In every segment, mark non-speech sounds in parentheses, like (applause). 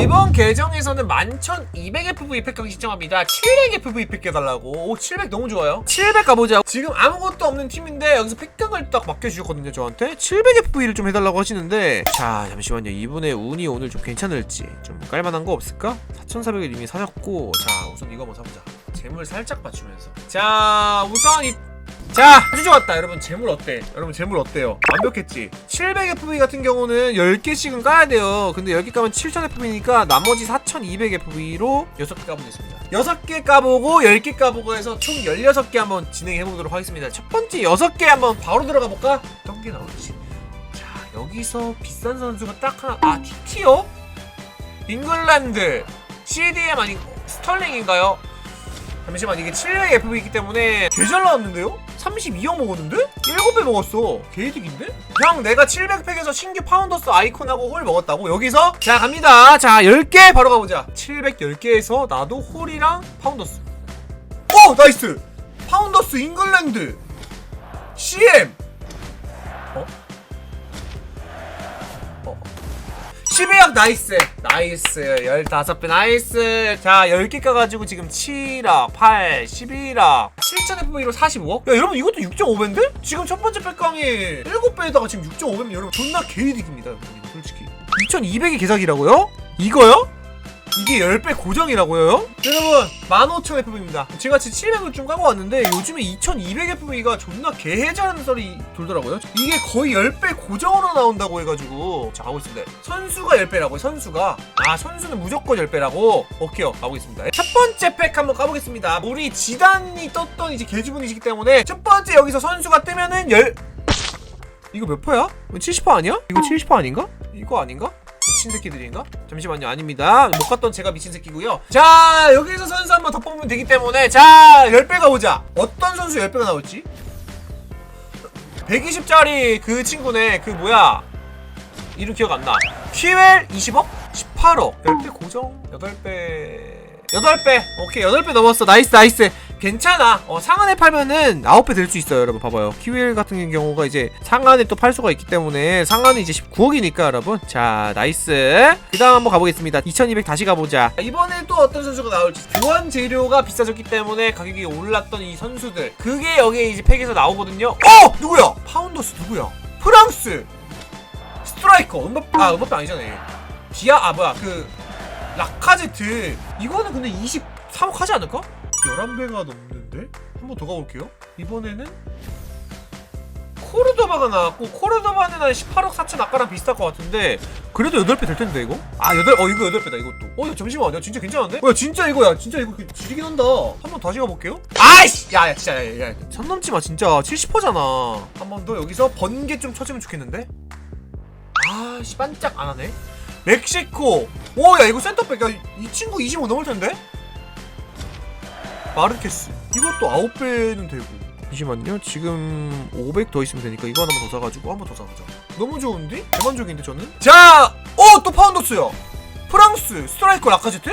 이번 계정에서는 11,200FV 팩강 시청합니다. 700FV 팩 해달라고. 오, 700 너무 좋아요. 700 가보자. 지금 아무것도 없는 팀인데 여기서 팩강을 딱 맡겨주셨거든요, 저한테. 700FV를 좀 해달라고 하시는데. 자, 잠시만요. 이분의 운이 오늘 좀 괜찮을지. 좀 깔만한 거 없을까? 4,400을 이미 사셨고. 자, 우선 이거 한번 사보자. 재물 살짝 맞추면서. 자, 우선 이 자, 아주 좋았다. 여러분, 재물 어때? 여러분, 재물 어때요? 완벽했지? 700FV 같은 경우는 10개씩은 까야 돼요. 근데 10개 까면 7000FV니까 나머지 4200FV로 6개 까보면 됐습니다. 6개 까보고 10개 까보고 해서 총 16개 한번 진행해보도록 하겠습니다. 첫 번째 6개 한번 바로 들어가 볼까? 어떤 게 나올지. 자, 여기서 비싼 선수가 딱 하나. 아, TT요? 잉글랜드. CDM 아니, 스털링인가요? 잠시만 이게 700FV이기 때문에 개잘 나왔는데요? 32억 먹었는데? 7배 먹었어 개이득인데? 그냥 내가 700팩에서 신규 파운더스 아이콘하고 홀 먹었다고 여기서 자 갑니다 자 10개 바로 가보자 710개에서 나도 홀이랑 파운더스 오 나이스 파운더스 잉글랜드 CM 어? 어? 12억 나이스 나이스 15배 나이스 자 10개 까가지고 지금 7억 8 11억 7000FV로 45억? 야 여러분 이것도 6.5배인데? 지금 첫 번째 팩강이 7배에다가 지금 6.5배면 여러분 존나 개이득입니다 여러분 솔직히 2200이 개사기라고요? 이거요? 이게 10배 고정이라고요? 여러분 15,000FV입니다 지금같이 700을 좀 까고 왔는데 요즘에 2200FV가 존나 개해자라는 소리 돌더라고요 이게 거의 10배 고정으로 나온다고 해가지고 자 가고 있습니다 선수가 10배라고요 선수가 아 선수는 무조건 10배라고 오케이요 가고 있습니다 첫 번째 팩 한번 까보겠습니다 우리 지단이 떴던 이제 개주분이시기 때문에 첫 번째 여기서 선수가 뜨면은 10 이거 몇 퍼야? 70% 아니야? 이거 70% 아닌가? 이거 아닌가? 미친 새끼들인가? 잠시만요. 아닙니다. 못 갔던 제가 미친 새끼고요. 자 여기서 선수 한 번 더 뽑으면 되기 때문에 자 10배 가보자. 어떤 선수 10배가 나올지? 120짜리 그 친구네. 그 뭐야? 이름 기억 안나. 키웰 20억? 18억. 10배 고정. 8배. 8배. 오케이. 8배 넘었어. 나이스 나이스 괜찮아. 어, 상한에 팔면은 9배 될 수 있어요 여러분. 봐봐요. 키웰 같은 경우가 이제 상한에 또 팔 수가 있기 때문에 상한은 이제 19억이니까 여러분. 자 나이스. 그 다음 한번 가보겠습니다. 2200 다시 가보자. 이번에 또 어떤 선수가 나올지. 교환 재료가 비싸졌기 때문에 가격이 올랐던 이 선수들. 그게 여기에 이제 팩에서 나오거든요. 어! 누구야? 파운더스 누구야? 프랑스! 스트라이커. 음바 아 음바페 아니잖아 얘. 비아 아 뭐야. 그 라카제트. 이거는 근데 23억 하지 않을까? 11배가 넘는데? 한 번 더 가볼게요. 이번에는 코르도바가 나왔고 코르도바는 한 18억 4천 아까랑 비슷할 것 같은데 그래도 8배 될 텐데 이거? 아 8, 어 이거 8배다 이것도. 어 야, 잠시만 야? 진짜 괜찮은데? 어, 야 진짜 이거야 진짜 이거 지리긴 한다. 한 번 다시 가볼게요. 아이씨! 야야 진짜 야야 야, 선 넘지 마 진짜. 70%잖아. 한 번 더 여기서 번개 좀 쳐주면 좋겠는데? 아씨 반짝 안 하네. 멕시코. 오야 이거 센터백. 야 이 친구 25 넘을 텐데 마르케스 이것도 9배는 되고 잠시만요 지금 500 더 있으면 되니까 이거 하나만 더 사가지고 한 번 더 사보자 너무 좋은데? 대만족인데 저는? 자! 어! 또 파운더스야 프랑스 스트라이커 라카제트?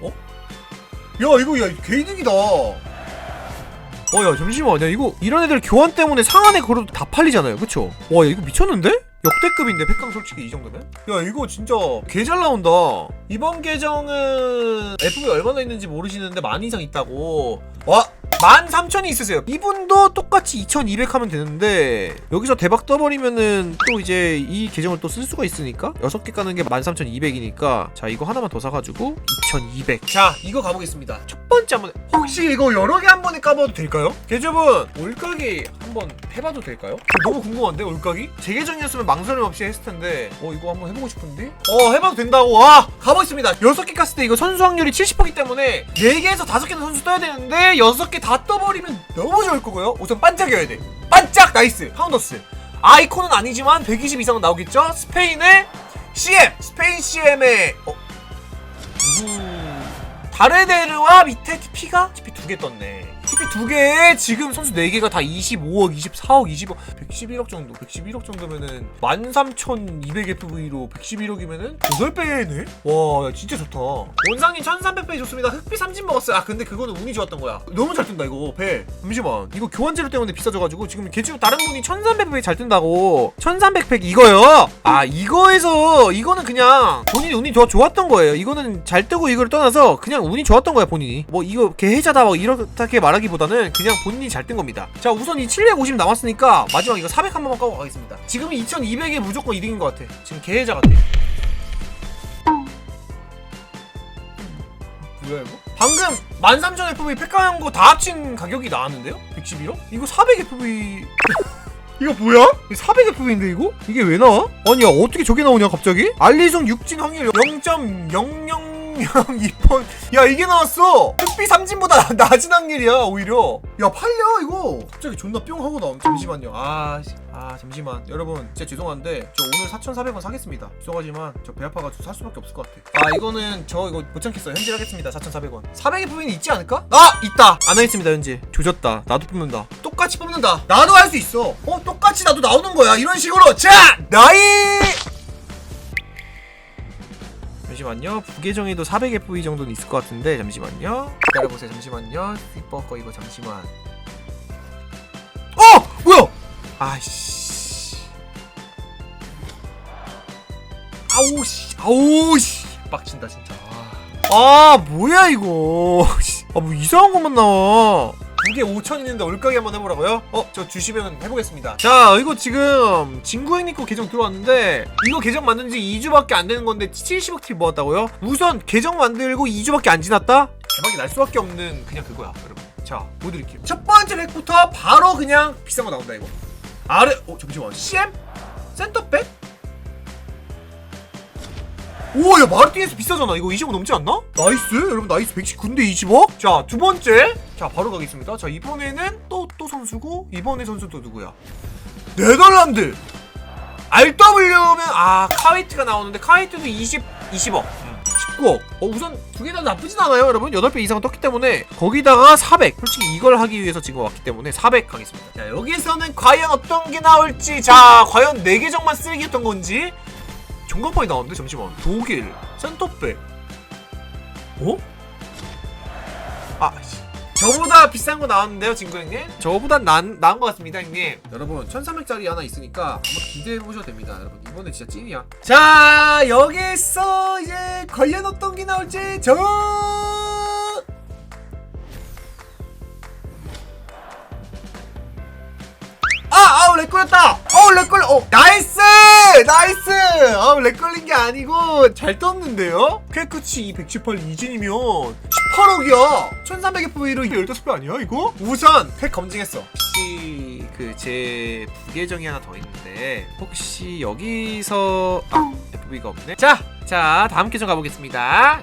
어? 야 이거 야 개이득이다 어야 잠시만 야 이거 이런 애들 교환 때문에 상한에 걸어도 다 팔리잖아요 그쵸? 와 야, 이거 미쳤는데? 역대급인데 팩강 솔직히 이 정도면? 야 이거 진짜 개 잘 나온다. 이번 계정은 FV 얼마나 있는지 모르시는데 만 이상 있다고. 와 13,000이 있으세요. 이분도 똑같이 2,200 하면 되는데 여기서 대박 떠버리면은 또 이제 이 계정을 또 쓸 수가 있으니까? 6개 까는 게 13,200이니까 자 이거 하나만 더 사가지고 2,200 자 이거 가보겠습니다. 첫 번째 한번 혹시 이거 여러 개 한 번에 까봐도 될까요? 계좌분 올가기 한번 해봐도 될까요? 너무 궁금한데 올가기? 제 계정이었으면 망설임 없이 했을 텐데. 어 이거 한번 해보고 싶은데? 어 해봐도 된다고. 와 가보겠습니다. 6개 깠을 때 이거 선수 확률이 70%이기 때문에 4개에서 5개는 선수 떠야 되는데 6개 다 떠버리면 너무 좋을 거고요. 우선 반짝여야 돼. 반짝 나이스. 파운더스. 아이콘은 아니지만 120 이상은 나오겠죠? 스페인의 CM 스페인 CM의 어? 누구 다르데르와 밑에 TP가? TP 두 개 떴네 TP 두 개에 지금 선수 네 개가 다 25억, 24억, 20억, 111억 정도. 111억 정도면은 13,200FV로 111억이면은 8배네? 와, 진짜 좋다. 원상이 1,300배 줬습니다. 흑비 3진 먹었어요. 아, 근데 그거는 운이 좋았던 거야. 너무 잘 뜬다, 이거. 배. 잠시만. 이거 교환재료 때문에 비싸져가지고 지금 개주 다른 분이 1,300배 잘 뜬다고. 1,300팩 이거요? 아, 이거에서 이거는 그냥 본인이 운이 좋, 좋았던 거예요. 이거는 잘 뜨고 이걸 떠나서 그냥 운이 좋았던 거야, 본인이. 뭐 이거 개해자다 막 이렇게 말하 기보다는 그냥 본인이 잘 뜬 겁니다. 자, 우선 이 750 남았으니까 마지막 이거 400 한 번만 까고 가겠습니다. 지금은 2200에 무조건 이득인 것 같아. 지금 개해자 같아. 뭐야 이거? 방금 13,000 FV 팩카한 거 다 합친 가격이 나왔는데요? 111억? 이거 400 FV (laughs) 이거 뭐야? 400 FV인데 이거? 이게 왜 나와? 아니 야 어떻게 저게 나오냐 갑자기? 알리송 육진 확률 0.0002번. 야 이게 나왔어! 흑비 삼진보다 낮은 확률이야 오히려. 야 팔려 이거! 갑자기 존나 뿅 하고 나옴 잠시만요. 아, 씨. 아 잠시만. 여러분 진짜 죄송한데 저 오늘 4,400원 사겠습니다. 죄송하지만 저 배 아파가지고 살 수밖에 없을 것 같아. 아 이거는 저 이거 못 참겠어요. 현질하겠습니다 4,400원. 400의 부분이 있지 않을까? 아 있다! 안 하겠습니다 현질. 조졌다. 나도 뽑는다. 똑같이 뽑는다. 나도 할 수 있어. 어 똑같이 나도 나오는 거야. 이런 식으로. 자 나이 잠시만요. 부계정에도 400FV 정도는 있을 것 같은데 잠시만요. 기다려보세요. 잠시만요. 스티퍼 거 이거 잠시만. 어! 뭐야? 아이씨. 아우씨. 아우씨. 빡친다 진짜. 아, 아 뭐야 이거. 아 뭐 이상한 것만 나와. 두개 5천 있는데 올가게 한번 해보라고요? 어, 저 주시면 해보겠습니다. 자, 이거 지금 진구행님 거 계정 들어왔는데 이거 계정 만든 지 2주밖에 안 되는 건데 70억 팁 모았다고요? 우선 계정 만들고 2주밖에 안 지났다? 대박이 날 수밖에 없는 그냥 그거야, 여러분. 자, 보여드릴게요. 첫 번째 렉부터 바로 그냥 비싼 거 나온다 이거. 아래, 어 잠시만, CM 센터백? 오, 야, 마르티네스 비싸잖아. 이거 20억 넘지 않나? 나이스. 여러분, 나이스. 119인데 20억? 자, 두 번째. 자, 바로 가겠습니다. 자, 이번에는 또, 또 선수고, 이번에 선수 또 누구야? 네덜란드! RW면, 아, 카이트가 나오는데, 카이트도 20, 20억. 19억. 어, 우선 두 개 다 나쁘진 않아요, 여러분. 8배 이상 떴기 때문에 거기다가 400. 솔직히 이걸 하기 위해서 지금 왔기 때문에 400 가겠습니다. 자, 여기서는 과연 어떤 게 나올지. 자, 과연 4계정만 쓰레기였던 건지. 종강판이 나왔는데 잠시만. 독일 센터백. 어? 아, 씨. 저보다 비싼 거 나왔는데요, 친구 형님? 저보다 난, 나은 것 같습니다, 형님. 여러분, 1300짜리 하나 있으니까 한번 기대해 보셔도 됩니다, 여러분. 이번에 진짜 찐이야. 자, 여기서 이제 관련 어떤 게 나올지 저. 아, 아우 렉 걸렸다. 어우 렉 걸려. 어, 나 아니고 잘 떴는데요. 쾌크치 218 이진이면 18억이야. 1300FV로 15배 아니야 이거? 우선 팩 검증했어. 혹시 그 제 부계정이 하나 더 있는데 혹시 여기서 아 FV가 없네. 자, 자 다음 계정 가보겠습니다.